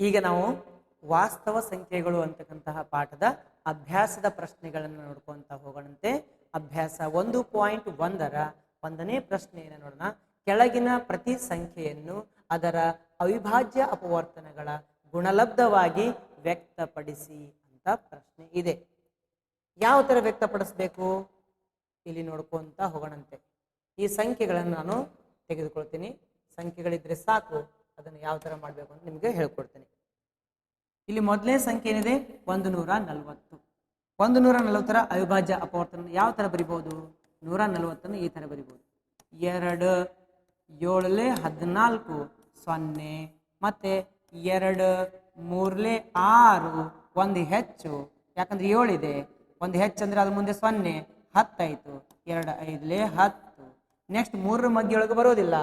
ಈಗ ನಾವು ವಾಸ್ತವ ಸಂಖ್ಯೆಗಳು ಅಂತಕ್ಕಂತಹ ಪಾಠದ ಅಭ್ಯಾಸದ ಪ್ರಶ್ನೆಗಳನ್ನು ನೋಡ್ಕೊಂತ ಹೋಗೋಣಂತೆ. ಅಭ್ಯಾಸ ಒಂದು ಪಾಯಿಂಟ್ ಒಂದರ ಒಂದನೇ ಪ್ರಶ್ನೆಯನ್ನು ನೋಡೋಣ. ಕೆಳಗಿನ ಪ್ರತಿ ಸಂಖ್ಯೆಯನ್ನು ಅದರ ಅವಿಭಾಜ್ಯ ಅಪವರ್ತನಗಳ ಗುಣಲಬ್ಧವಾಗಿ ವ್ಯಕ್ತಪಡಿಸಿ ಅಂತ ಪ್ರಶ್ನೆ ಇದೆ. ಯಾವ ಥರ ವ್ಯಕ್ತಪಡಿಸಬೇಕು? ಇಲ್ಲಿ ನೋಡ್ಕೊಂತ ಹೋಗೋಣಂತೆ. ಈ ಸಂಖ್ಯೆಗಳನ್ನು ನಾನು ತೆಗೆದುಕೊಳ್ತೀನಿ. ಸಂಖ್ಯೆಗಳಿದ್ರೆ ಸಾಕು. ಅದನ್ನು ಯಾವ ಥರ ಮಾಡಬೇಕು ಅಂತ ನಿಮಗೆ ಹೇಳ್ಕೊಡ್ತೀನಿ. ಇಲ್ಲಿ ಮೊದಲನೇ ಸಂಖ್ಯೆ ಏನಿದೆ? ಒಂದು ನೂರ ನಲವತ್ತು ಒಂದು ನೂರ ನಲವತ್ತರ ಅವಿಭಾಜ್ಯ ಅಪವರ್ತನ ಯಾವ ತರ ಬರಿಬೋದು? ನೂರ ನಲವತ್ತನ್ನು ಈ ತರ ಬರಿಬೋದು. ಎರಡು, ಏಳಲೆ ಹದಿನಾಲ್ಕು, ಸೊನ್ನೆ. ಮತ್ತೆ ಎರಡು, ಮೂರ್ಲೆ ಆರು, ಒಂದು ಹೆಚ್ಚು. ಯಾಕಂದ್ರೆ ಏಳಿದೆ. ಒಂದು ಹೆಚ್ಚು ಅಂದ್ರೆ ಅದ್ರ ಮುಂದೆ ಸೊನ್ನೆ ಹತ್ತಾಯಿತು ಎರಡು ಐದಲೇ ಹತ್ತು. ನೆಕ್ಸ್ಟ್ ಮೂರರ ಮಗ್ಗಿಯೊಳಗೆ ಬರೋದಿಲ್ಲ.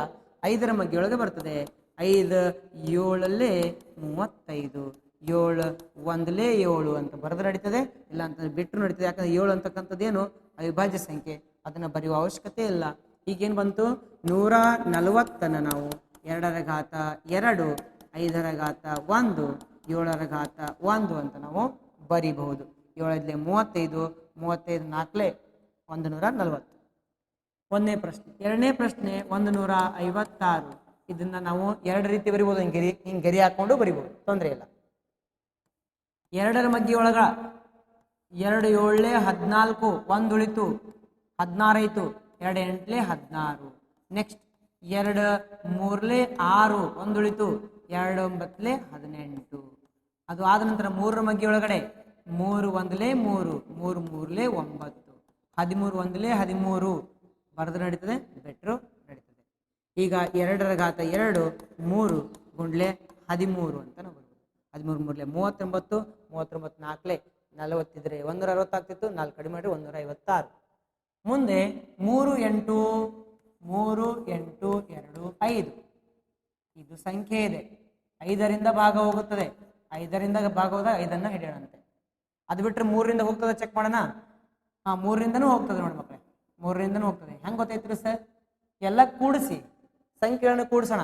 ಐದರ ಮಗ್ಗಿಯೊಳಗೆ ಬರ್ತದೆ. ಐದು, ಏಳಲ್ಲೇ ಮೂವತ್ತೈದು, ಏಳು, ಒಂದಲೇ ಏಳು ಅಂತ ಬರೆದು ನಡೀತದೆ ಇಲ್ಲ ಅಂತ ಬಿಟ್ಟರು ನಡೀತದೆ. ಯಾಕಂದ್ರೆ ಏಳು ಅಂತಕ್ಕಂಥದ್ದೇನು ಅವಿಭಾಜ್ಯ ಸಂಖ್ಯೆ. ಅದನ್ನು ಬರೆಯುವ ಅವಶ್ಯಕತೆ ಇಲ್ಲ. ಈಗೇನು ಬಂತು? ನೂರ ನಲವತ್ತನ್ನು ನಾವು ಎರಡರ ಘಾತ ಎರಡು, ಐದರ ಘಾತ ಒಂದು, ಏಳರ ಘಾತ ಒಂದು ಅಂತ ನಾವು ಬರಿಬಹುದು. ಏಳದ್ಲೆ ಮೂವತ್ತೈದು ಮೂವತ್ತೈದು ನಾಲ್ಕಲೇ ಒಂದು ನೂರ ನಲವತ್ತು. ಒಂದನೇ ಪ್ರಶ್ನೆ, ಎರಡನೇ ಪ್ರಶ್ನೆ ಒಂದು ನೂರ ಐವತ್ತಾರು. ಇದನ್ನ ನಾವು ಎರಡು ರೀತಿ ಬರಿಬೋದು, ಹಿಂಗೆ ಗೆರಿ ಹಿಂಗೆ ಗೆರಿ ಹಾಕೊಂಡು ಬರಿಬೋದು, ತೊಂದರೆ ಇಲ್ಲ. ಎರಡರ ಮಗ್ಗಿ ಒಳಗ ಎರಡು ಏಳೆ ಹದಿನಾಲ್ಕು, ಒಂದು ಉಳಿತು, ಹದಿನಾರು ಆಯ್ತು ಎರಡು ಎಂಟ್ಲೆ ಹದಿನಾರು. ನೆಕ್ಸ್ಟ್ ಎರಡು ಮೂರ್ಲೆ ಆರು, ಒಂದು ಉಳಿತು, ಎರಡು ಒಂಬತ್ತಲೆ ಹದಿನೆಂಟು. ಅದು ಆದ ನಂತರ ಮೂರರ ಮಗ್ಗಿ ಒಳಗಡೆ ಮೂರು ಒಂದಲೇ ಮೂರು ಮೂರು ಮೂರ್ಲೆ ಒಂಬತ್ತು, ಹದಿಮೂರು ಒಂದಲೇ ಹದಿಮೂರು. ಬರೆದು ನಡೀತದೆ ಬೆಟ್ರು ಈಗ ಎರಡರ ಘಾತ ಎರಡು, ಮೂರು ಗುಂಡ್ಲೆ ಹದಿಮೂರು ಅಂತ ನಾವು ಬರ್ಬೋದು. ಹದಿಮೂರು ಮೂರ್ಲೆ ಮೂವತ್ತೊಂಬತ್ತು ಮೂವತ್ತೊಂಬತ್ತು ನಾಲ್ಕಲೆ ನಲವತ್ತಿದ್ರೆ ಒಂದೂರ ಅರವತ್ತಾಗ್ತಿತ್ತು, ನಾಲ್ಕು ಕಡಿಮೆ ಮಾಡಿ ಒಂದೂರ ಐವತ್ತಾರು. ಮುಂದೆ ಮೂರು ಎಂಟು ಮೂರು ಎಂಟು, ಎರಡು, ಐದು. ಇದು ಸಂಖ್ಯೆ ಇದೆ. ಐದರಿಂದ ಭಾಗ ಹೋಗುತ್ತದೆ. ಐದರಿಂದ ಭಾಗ ಹೋದಾಗ ಐದನ್ನ ಹಿಡಿಯೋಣಂತೆ. ಅದು ಬಿಟ್ಟರೆ ಮೂರರಿಂದ ಹೋಗ್ತದೆ ಚೆಕ್ ಮಾಡೋಣ? ಹಾಂ, ಮೂರರಿಂದನೂ ಹೋಗ್ತದೆ ನೋಡಿ ಮಕ್ಕಳೇ. ಮೂರರಿಂದನೂ ಹೋಗ್ತದೆ. ಹೆಂಗೆ ಗೊತ್ತಾಯ್ತು ಸರ್? ಎಲ್ಲ ಕೂಡಿಸಿ. ಸಂಖ್ಯೆಗಳನ್ನು ಕೂಡಿಸೋಣ.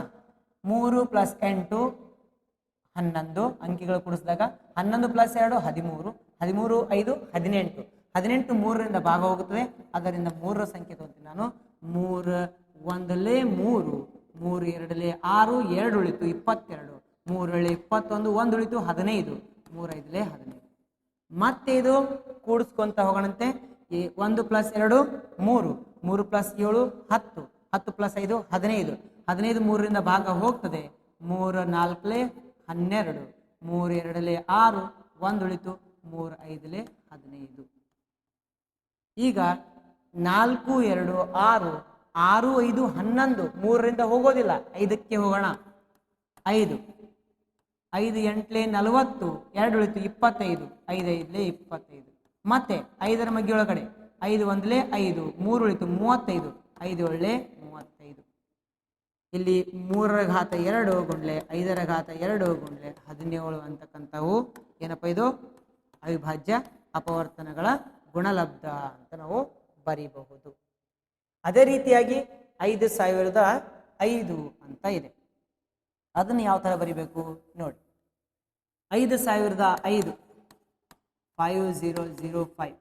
ಮೂರು ಪ್ಲಸ್ ಎಂಟು, ಹನ್ನೊಂದು ಅಂಕಿಗಳು ಕೂಡಿಸಿದಾಗ ಹನ್ನೊಂದು ಪ್ಲಸ್ ಎರಡು, ಹದಿಮೂರು ಹದಿಮೂರು, ಐದು, ಹದಿನೆಂಟು. ಹದಿನೆಂಟು ಮೂರರಿಂದ ಭಾಗ ಹೋಗುತ್ತದೆ. ಅದರಿಂದ ಮೂರರ ಸಂಖ್ಯೆ ತಗೊಳ್ತೀನಿ ನಾನು. ಮೂರು, ಒಂದಲೇ ಮೂರು ಮೂರು, ಎರಡಲೇ ಆರು, ಎರಡು ಉಳಿತು ಇಪ್ಪತ್ತೆರಡು. ಮೂರಳೆ ಇಪ್ಪತ್ತೊಂದು, ಒಂದು ಉಳಿತು ಹದಿನೈದು. ಮೂರೈದಲೇ ಹದಿನೈದು. ಮತ್ತೆ ಇದು ಕೂಡಿಸ್ಕೊಂತ ಹೋಗೋಣಂತೆ. ಒಂದು ಪ್ಲಸ್ ಎರಡು, ಮೂರು. ಮೂರು ಪ್ಲಸ್ ಏಳು, ಹತ್ತು. ಹತ್ತು ಪ್ಲಸ್ ಐದು, ಹದಿನೈದು. ಹದಿನೈದು ಮೂರರಿಂದ ಭಾಗ ಹೋಗ್ತದೆ. ಮೂರು, ನಾಲ್ಕಲೇ ಹನ್ನೆರಡು. ಮೂರು, ಎರಡಲೇ ಆರು. ಒಂದು ಉಳಿತು ಮೂರು, ಐದಲೇ ಹದಿನೈದು. ಈಗ ನಾಲ್ಕು, ಎರಡು, ಆರು. ಆರು, ಐದು, ಹನ್ನೊಂದು. ಮೂರರಿಂದ ಹೋಗೋದಿಲ್ಲ. ಐದಕ್ಕೆ ಹೋಗೋಣ. ಐದು. ಐದು, ಎಂಟ್ಲೆ ನಲವತ್ತು. ಎರಡು ಉಳಿತು ಇಪ್ಪತ್ತೈದು. ಐದು ಇಪ್ಪತ್ತೈದು. ಮತ್ತೆ ಐದರ ಮಗ್ಗಿ ಒಳಗಡೆ. ಐದು, ಒಂದಲೇ ಐದು. ಮೂರು ಉಳಿತು ಮೂವತ್ತೈದು. ಐದು ಒಳ್ಳೆ ಇಲ್ಲಿ ಮೂರರ ಘಾತ ಎರಡು ಗುಂಡ್ಲೆ ಐದರ ಘಾತ ಎರಡು ಗುಂಡ್ಲೆ, ಹದಿನೇಳು ಅಂತಕ್ಕಂಥವು ಏನಪ್ಪ ಇದು? ಅವಿಭಾಜ್ಯ ಅಪವರ್ತನಗಳ ಗುಣಲಬ್ಧ ಅಂತ ನಾವು ಬರೀಬಹುದು. ಅದೇ ರೀತಿಯಾಗಿ ಐದು ಸಾವಿರದ ಐದು ಅಂತ ಇದೆ. ಅದನ್ನು ಯಾವ ಥರ ಬರಿಬೇಕು? ನೋಡಿ. ಐದು ಸಾವಿರದ ಐದು. Five zero zero five.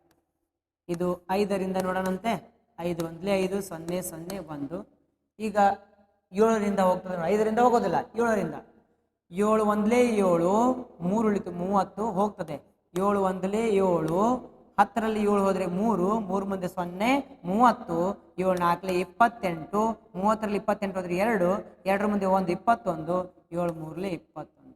ಇದು ಐದರಿಂದ ನೋಡೋಣಂತೆ. ಐದು ಒಂದಲೇ ಐದು, ಸೊನ್ನೆ ಸೊನ್ನೆ ಒಂದು. ಈಗ ಏಳರಿಂದ ಹೋಗ್ತದೆ. ಐದರಿಂದ ಹೋಗೋದಿಲ್ಲ, ಏಳರಿಂದ. ಏಳು ಒಂದಲೇ ಏಳು, ಮೂರು ಉಳಿತು ಮೂವತ್ತು, ಹೋಗ್ತದೆ. ಏಳು ಒಂದಲೇ ಏಳು, ಹತ್ತರಲ್ಲಿ ಏಳು ಹೋದರೆ ಮೂರು ಮೂರು ಮುಂದೆ ಸೊನ್ನೆ, ಮೂವತ್ತು, ಏಳು ನಾಲ್ಕಲೇ ಇಪ್ಪತ್ತೆಂಟು, ಮೂವತ್ತರಲ್ಲಿ ಇಪ್ಪತ್ತೆಂಟು ಹೋದರೆ ಎರಡು, ಎರಡರ ಮುಂದೆ ಒಂದು ಇಪ್ಪತ್ತೊಂದು, ಏಳು ಮೂರಲೆ ಇಪ್ಪತ್ತೊಂದು.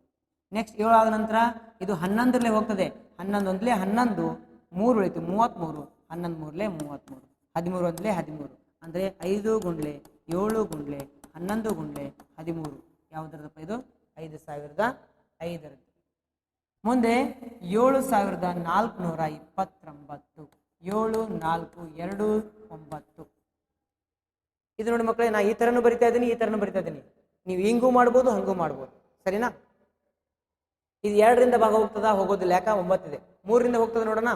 ನೆಕ್ಸ್ಟ್ ಏಳು ಆದ ನಂತರ ಇದು ಹನ್ನೊಂದರಲ್ಲೇ ಹೋಗ್ತದೆ. ಹನ್ನೊಂದು ಒಂದಲೇ ಹನ್ನೊಂದು, ಮೂರು ಉಳಿತು ಮೂವತ್ತ್ಮೂರು, ಹನ್ನೊಂದು ಮೂರಲೇ ಮೂವತ್ತ್ಮೂರು, ಹದಿಮೂರು ಒಂದಲೇ ಹದಿಮೂರು. ಅಂದರೆ ಐದು ಗುಂಡ್ಲೆ, ಏಳು ಗುಂಡ್ಲೆ ಹನ್ನೊಂದು ಗುಂಡೆ ಹದಿಮೂರು. ಯಾವುದರದಪ್ಪ ಇದು? ಐದು ಸಾವಿರದ ಐದರದ್ದು ಮುಂದೆ ಏಳು ಸಾವಿರದ ನಾಲ್ಕುನೂರ ಇಪ್ಪತ್ತೊಂಬತ್ತು. ಏಳು, ನಾಲ್ಕು, ಎರಡು, ಒಂಬತ್ತು. ಇದು ನೋಡಿ ಮಕ್ಕಳೇ, ನಾ ಈ ಥರನೂ ಬರಿತಾ ಇದ್ದೀನಿ, ಈ ಥರನೂ ಬರಿತಾ ಇದ್ದೀನಿ. ನೀವು ಹಿಂಗೂ ಮಾಡ್ಬೋದು, ಹಂಗೂ ಮಾಡ್ಬೋದು. ಸರಿನಾ? ಇದು ಎರಡರಿಂದ ಭಾಗ ಹೋಗ್ತದ? ಹೋಗೋದಿಲ್ಲ. ಯಾಕ? ಒಂಬತ್ತಿದೆ. ಮೂರರಿಂದ ಹೋಗ್ತದೆ ನೋಡೋಣ.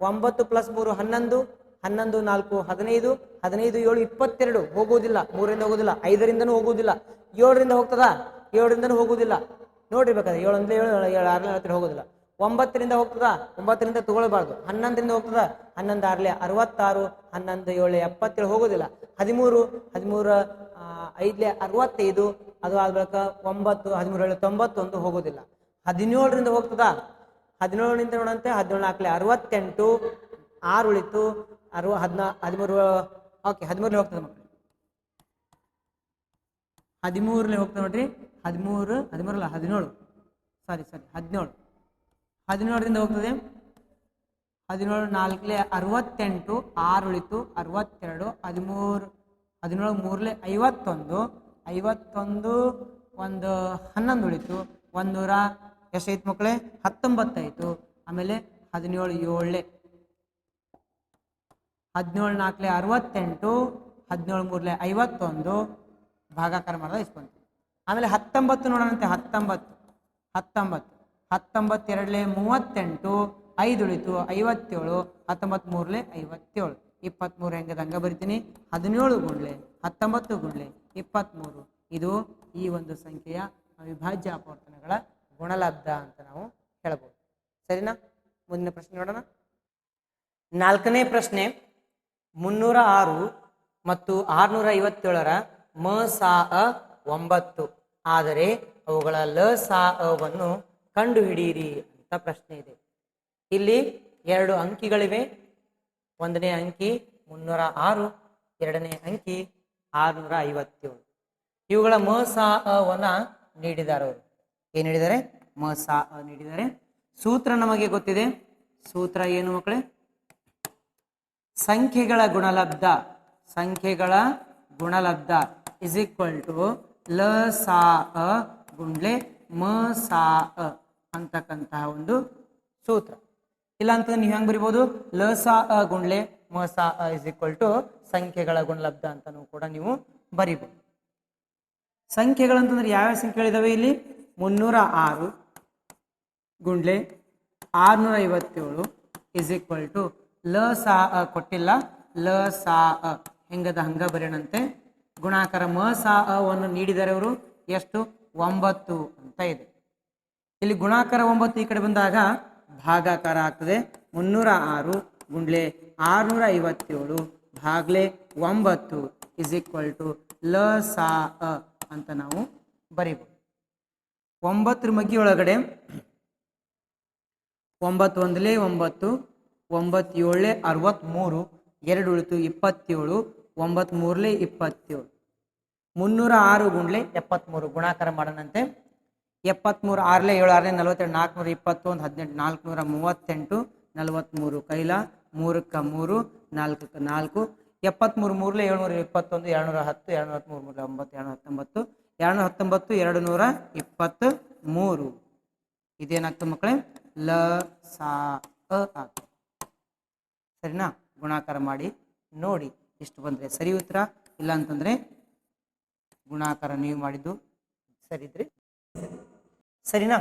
ಒಂಬತ್ತು ಪ್ಲಸ್ ಮೂರು, ಹನ್ನೊಂದು. ಹನ್ನೊಂದು, ನಾಲ್ಕು, ಹದಿನೈದು ಹದಿನೈದು, ಏಳು, ಇಪ್ಪತ್ತೆರಡು ಹೋಗೋದಿಲ್ಲ ಮೂರರಿಂದ ಹೋಗೋದಿಲ್ಲ ಐದರಿಂದನೂ ಹೋಗೋದಿಲ್ಲ ಏಳರಿಂದ ಹೋಗ್ತದ? ಏಳರಿಂದನೂ ಹೋಗೋದಿಲ್ಲ ನೋಡಿರ್ಬೇಕಾದ್ರೆ ಏಳು ಅಂದ್ರೆ ಏಳು ಏಳು ಆರನೇ ಹತ್ತಿರ ಹೋಗೋದಿಲ್ಲ ಒಂಬತ್ತರಿಂದ ಹೋಗ್ತದ? ಒಂಬತ್ತರಿಂದ ತಗೊಳ್ಬಾರ್ದು. ಹನ್ನೊಂದರಿಂದ ಹೋಗ್ತದ? ಹನ್ನೊಂದು ಆರ್ಲೆ ಅರವತ್ತಾರು, ಹನ್ನೊಂದು, ಏಳು, ಎಪ್ಪತ್ತೇಳು ಹೋಗೋದಿಲ್ಲ ಹದಿಮೂರು ಹದಿಮೂರು ಐದ್ಲೆ ಅರವತ್ತೈದು, ಅದು ಆದ ಬಳಿಕ ಒಂಬತ್ತು, ಹದಿಮೂರು, ಏಳು, ತೊಂಬತ್ತೊಂದು ಹೋಗೋದಿಲ್ಲ ಹದಿನೇಳರಿಂದ ಹೋಗ್ತದ? ಹದಿನೇಳರಿಂದ ನೋಡಂತೆ, ಹದಿನೇಳು ನಾಲ್ಕಲೆ ಅರವತ್ತೆಂಟು, ಆರು ಉಳಿತು ಅರವ ಹದಿನಾ, ಹದಿಮೂರು, ಓಕೆ ಹದಿಮೂರಲ್ಲಿ ಹೋಗ್ತದೆ ಮಕ್ಕಳು ಹದಿಮೂರನೇ ಹೋಗ್ತದೆ ನೋಡ್ರಿ. ಹದಿಮೂರು, ಹದಿಮೂರಲ್ಲ, ಹದಿನೇಳು. ಸಾರಿ ಸಾರಿ ಹದಿನೇಳು. ಹದಿನೇಳರಿಂದ ಹೋಗ್ತದೆ. ಹದಿನೇಳು ನಾಲ್ಕಲೆ ಅರವತ್ತೆಂಟು, ಆರು ಉಳಿತು ಅರವತ್ತೆರಡು, ಹದಿಮೂರು, ಹದಿನೇಳು ಮೂರಲೆ ಐವತ್ತೊಂದು ಐವತ್ತೊಂದು ಒಂದು ಹನ್ನೊಂದು ಉಳಿತು ಒಂದು ನೂರ ಎಷ್ಟೈತು ಮಕ್ಕಳೇ ಹತ್ತೊಂಬತ್ತಾಯಿತು ಆಮೇಲೆ ಹದಿನೇಳು ಏಳಲೆ ಹದಿನೇಳು ನಾಲ್ಕಲೆ ಅರವತ್ತೆಂಟು, ಹದಿನೇಳು ಮೂರಲೆ ಐವತ್ತೊಂದು, ಭಾಗಾಕಾರ ಮಾಡಿದ ಇಸ್ಕೊಂತೀವಿ. ಆಮೇಲೆ ಹತ್ತೊಂಬತ್ತು ನೋಡೋಣಂತೆ, ಹತ್ತೊಂಬತ್ತು ಹತ್ತೊಂಬತ್ತು ಹತ್ತೊಂಬತ್ತೆರಡಲೆ ಮೂವತ್ತೆಂಟು, ಐದು ಉಳಿತು, ಐವತ್ತೇಳು, ಹತ್ತೊಂಬತ್ತು ಮೂರಲೆ ಐವತ್ತೇಳು ಇಪ್ಪತ್ತ್ಮೂರು ಹೆಂಗೆ ಹಂಗೆ ಬರಿತೀನಿ. ಹದಿನೇಳು ಗುಂಡ್ಲೆ ಹತ್ತೊಂಬತ್ತು ಗುಂಡ್ಲೆ ಇಪ್ಪತ್ತ್ಮೂರು ಇದು ಈ ಒಂದು ಸಂಖ್ಯೆಯ ಅವಿಭಾಜ್ಯ ಅಪವರ್ತನಗಳ ಗುಣಲಬ್ಧ ಅಂತ ನಾವು ಹೇಳ್ಬೋದು. ಸರಿನಾ? ಮುಂದಿನ ಪ್ರಶ್ನೆ ನೋಡೋಣ. ನಾಲ್ಕನೇ ಪ್ರಶ್ನೆ. ಮುನ್ನೂರ ಆರು ಮತ್ತು ಆರುನೂರ ಐವತ್ತೇಳರ ಮ, ಸಾ, ಅ, ಒಂಬತ್ತು. ಆದರೆ ಅವುಗಳ ಲ, ಸಾ ಅವನ್ನು ಕಂಡುಹಿಡಿಯಿರಿ ಅಂತ ಪ್ರಶ್ನೆ ಇದೆ. ಇಲ್ಲಿ ಎರಡು ಅಂಕಿಗಳಿವೆ. ಒಂದನೇ ಅಂಕಿ ಮುನ್ನೂರ ಆರು ಎರಡನೇ ಅಂಕಿ ಆರುನೂರ ಐವತ್ತೇಳು ಇವುಗಳ ಮ, ಸಾ ಅವನ್ನ ನೀಡಿದ್ದಾರೆ ಅವರು. ಏನು ಹೇಳಿದ್ದಾರೆ ಮ, ಸಾ ನೀಡಿದ್ದಾರೆ ಸೂತ್ರ ನಮಗೆ ಗೊತ್ತಿದೆ. ಸೂತ್ರ ಏನು ಮಕ್ಕಳೇ? ಸಂಖ್ಯೆಗಳ ಗುಣಲಬ್ಧ. ಸಂಖ್ಯೆಗಳ ಗುಣಲಬ್ಧ ಇಸ್ ಈಕ್ವಲ್ ಟು ಲ, ಸಾ, ಅ ಗುಂಡ್ಲೆ ಮ, ಸಾ, ಅ ಅಂತಕ್ಕಂತಹ ಒಂದು ಸೂತ್ರ. ಇಲ್ಲ ಅಂತ ನೀವು ಹೆಂಗೆ ಬರಿಬೋದು? ಲ, ಸಾ, ಅ ಗುಂಡ್ಲೆ ಮ, ಸಾ, ಅ ಇಸ್ ಈಕ್ವಲ್ ಟು ಸಂಖ್ಯೆಗಳ ಗುಣಲಬ್ಧ ಅಂತಲೂ ಕೂಡ ನೀವು ಬರಿಬೋದು. ಸಂಖ್ಯೆಗಳಂತಂದ್ರೆ ಯಾವ್ಯಾವ ಸಂಖ್ಯೆಗಳಿದಾವೆ ಇಲ್ಲಿ? ಮುನ್ನೂರ ಆರು ಗುಂಡ್ಲೆ ಆರುನೂರ ಐವತ್ತೇಳು ಇಸ್ ಈಕ್ವಲ್ ಟು ಲ, ಸ, ಅ ಕೊಟ್ಟಿಲ್ಲ. ಲ, ಸ, ಅ ಹೆಂಗದ ಹಂಗ ಬರೆಯಣಂತೆ. ಗುಣಾಕಾರ ಮ, ಸಾ ಅವನ್ನು ನೀಡಿದರೆ ಅವರು ಎಷ್ಟು? ಒಂಬತ್ತು ಅಂತ ಇದೆ. ಇಲ್ಲಿ ಗುಣಾಕಾರ ಒಂಬತ್ತು ಈ ಕಡೆ ಬಂದಾಗ ಭಾಗಾಕಾರ ಆಗ್ತದೆ. ಮುನ್ನೂರ ಆರು ಗುಂಡ್ಲೆ ಆರುನೂರ ಐವತ್ತೇಳು ಭಾಗ್ಲೆ ಒಂಬತ್ತು ಇಸ್ ಈಕ್ವಲ್ ಟು ಲ, ಸಾ, ಅ ಅಂತ ನಾವು ಬರೀಬಹುದು ಒಂಬತ್ತರ ಮಗ್ಗಿ ಒಳಗಡೆ ಒಂಬತ್ತು ಒಂದಲೇ ಒಂಬತ್ತು ಒಂಬತ್ತು ಏಳೇ ಅರವತ್ತ್ಮೂರು ಎರಡು ಉಳಿತು ಇಪ್ಪತ್ತೇಳು ಒಂಬತ್ತು ಮೂರಲೇ ಇಪ್ಪತ್ತೇಳು. ಮುನ್ನೂರ ಆರು ಗುಂಡ್ಲೆ ಎಪ್ಪತ್ತ್ಮೂರು ಗುಣಾಕಾರ ಮಾಡೋಣಂತೆ. ಎಪ್ಪತ್ತ್ಮೂರು ಆರಲೇ ಏಳು ಆರನೇ ನಲವತ್ತೆರಡು, ನಾಲ್ಕುನೂರ ಇಪ್ಪತ್ತೊಂದು, ಹದಿನೆಂಟು, ನಾಲ್ಕುನೂರ ಮೂವತ್ತೆಂಟು ನಲವತ್ತ್ಮೂರು ಕೈಲ, ಮೂರಕ್ಕೆ ಮೂರು, ನಾಲ್ಕಕ್ಕೆ ನಾಲ್ಕು. ಎಪ್ಪತ್ತ್ಮೂರು ಮೂರಲೇ ಏಳ್ನೂರ ಇಪ್ಪತ್ತೊಂದು, ಎರಡುನೂರ ಹತ್ತು ಎರಡುನೂರ ಹತ್ತ್ಮೂರು ಮೂರು ಒಂಬತ್ತು ಎರಡು ಹತ್ತೊಂಬತ್ತು, ಎರಡುನೂರ ಹತ್ತೊಂಬತ್ತು ಎರಡು ನೂರ ಇಪ್ಪತ್ತ್ಮೂರು. ಇದೇನಾಗ್ತದೆ ಮಕ್ಕಳೇ? ಲ, ಸಾ, ಅ ಆಗ್ತದೆ ಸರಿನಾ? ಗುಣಾಕಾರ ಮಾಡಿ, ನೋಡಿ ಇಷ್ಟು ಬಂದರೆ ಸರಿ ಉತ್ತರ. ಇಲ್ಲ ಅಂತಂದ್ರೆ ಗುಣಾಕಾರ ನೀವು ಮಾಡಿದ್ದು ಸರಿ ಇದ್ರಿ ಸರಿನಾ?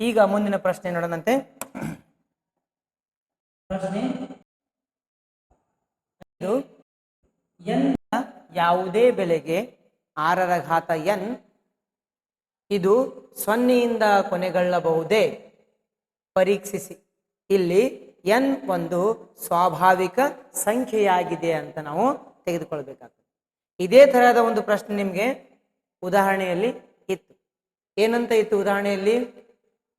ಈಗ ಮುಂದಿನ ಪ್ರಶ್ನೆ ನೋಡೋಣಂತೆ. ಪ್ರಶ್ನೆ ಎನ್ ಯಾವುದೇ ಬೆಲೆಗೆ ಆರರ ಘಾತ ಎನ್. ಇದು ಸೊನ್ನೆಯಿಂದ ಕೊನೆಗೊಳ್ಳಬಹುದೇ? ಪರೀಕ್ಷಿಸಿ. ಇಲ್ಲಿ ಎನ್ ಒಂದು ಸ್ವಾಭಾವಿಕ ಸಂಖ್ಯೆಯಾಗಿದೆ ಅಂತ ನಾವು ತೆಗೆದುಕೊಳ್ಬೇಕಾಗ್ತದೆ. ಇದೇ ತರಹದ ಒಂದು ಪ್ರಶ್ನೆ ನಿಮಗೆ ಉದಾಹರಣೆಯಲ್ಲಿ ಇತ್ತು. ಏನಂತ ಇತ್ತು ಉದಾಹರಣೆಯಲ್ಲಿ?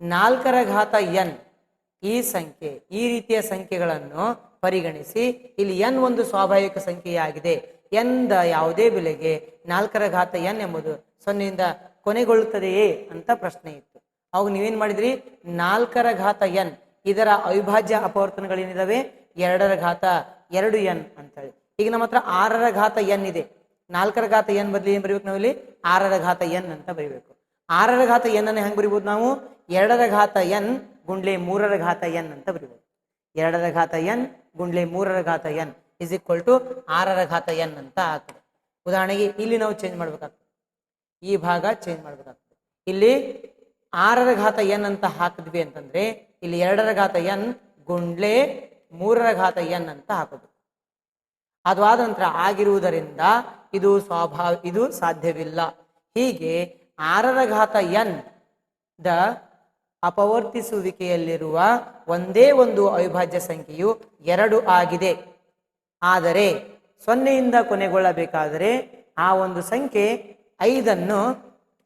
ನಾಲ್ಕರ ಘಾತ ಎನ್ ಈ ಸಂಖ್ಯೆ, ಈ ರೀತಿಯ ಸಂಖ್ಯೆಗಳನ್ನು ಪರಿಗಣಿಸಿ ಇಲ್ಲಿ ಎನ್ ಒಂದು ಸ್ವಾಭಾವಿಕ ಸಂಖ್ಯೆಯಾಗಿದೆ. ಎನ್ದ ಯಾವುದೇ ಬೆಲೆಗೆ ನಾಲ್ಕರ ಘಾತ ಎನ್ ಎಂಬುದು ಸೊನ್ನೆಯಿಂದ ಕೊನೆಗೊಳ್ಳುತ್ತದೆಯೇ ಅಂತ ಪ್ರಶ್ನೆ ಇತ್ತು. ಅವಾಗ ನೀವೇನ್ ಮಾಡಿದ್ರಿ? ನಾಲ್ಕರ ಘಾತ ಎನ್ ಇದರ ಅವಿಭಾಜ್ಯ ಅಪವರ್ತನಗಳೇನಿದಾವೆ ಎರಡರ ಘಾತ ಎರಡು ಎನ್ ಅಂತೇಳಿ ಈಗ ನಮ್ಮ ಹತ್ರ ಆರರ ಘಾತ ಎನ್ ಇದೆ ನಾಲ್ಕರ ಘಾತ ಎನ್ ಬದಲಿ ಏನ್ ಬರೀಬೇಕು ಇಲ್ಲಿ ಆರರ ಘಾತ ಎನ್ ಅಂತ ಬರೀಬೇಕು ಆರರ ಘಾತ ಎನ್ ಅನ್ನ ಹೆಂಗೆ ಬರಿಬೋದು ನಾವು ಎರಡರ ಘಾತ ಎನ್ ಗುಂಡ್ಲೆ ಮೂರರ ಘಾತ ಎನ್ ಅಂತ ಬರಿಬೋದು ಎರಡರ ಘಾತ ಎನ್ ಗುಂಡ್ಲೆ ಮೂರರ ಘಾತ ಎನ್ ಇಸ್ ಈಕ್ವಲ್ ಟು ಆರರ ಘಾತ ಎನ್ ಅಂತ ಆಗ್ತದೆ ಉದಾಹರಣೆಗೆ ಇಲ್ಲಿ ನಾವು ಚೇಂಜ್ ಮಾಡ್ಬೇಕಾಗ್ತದೆ ಈ ಭಾಗ ಚೇಂಜ್ ಮಾಡ್ಬೇಕಾಗ್ತದೆ ಇಲ್ಲಿ ಆರರ ಘಾತ ಎನ್ ಅಂತ ಹಾಕಿದ್ವಿ ಅಂತಂದ್ರೆ ಇಲ್ಲಿ ಎರಡರ ಘಾತ ಎನ್, ಗುಂಡ್ಲೆ ಮೂರರ ಘಾತ ಎನ್ ಅಂತ ಹಾಕೋದು. ಅದು ಆದ ನಂತರ ಆಗಿರುವುದರಿಂದ ಇದು ಸ್ವಭಾವ, ಇದು ಸಾಧ್ಯವಿಲ್ಲ. ಹೀಗೆ ಆರರ ಘಾತ ಎನ್ ದ ಅಪವರ್ತಿಸುವಿಕೆಯಲ್ಲಿರುವ ಒಂದೇ ಒಂದು ಅವಿಭಾಜ್ಯ ಸಂಖ್ಯೆಯು ಎರಡು ಆಗಿದೆ. ಆದರೆ ಸೊನ್ನೆಯಿಂದ ಕೊನೆಗೊಳ್ಳಬೇಕಾದರೆ ಆ ಒಂದು ಸಂಖ್ಯೆ ಐದನ್ನು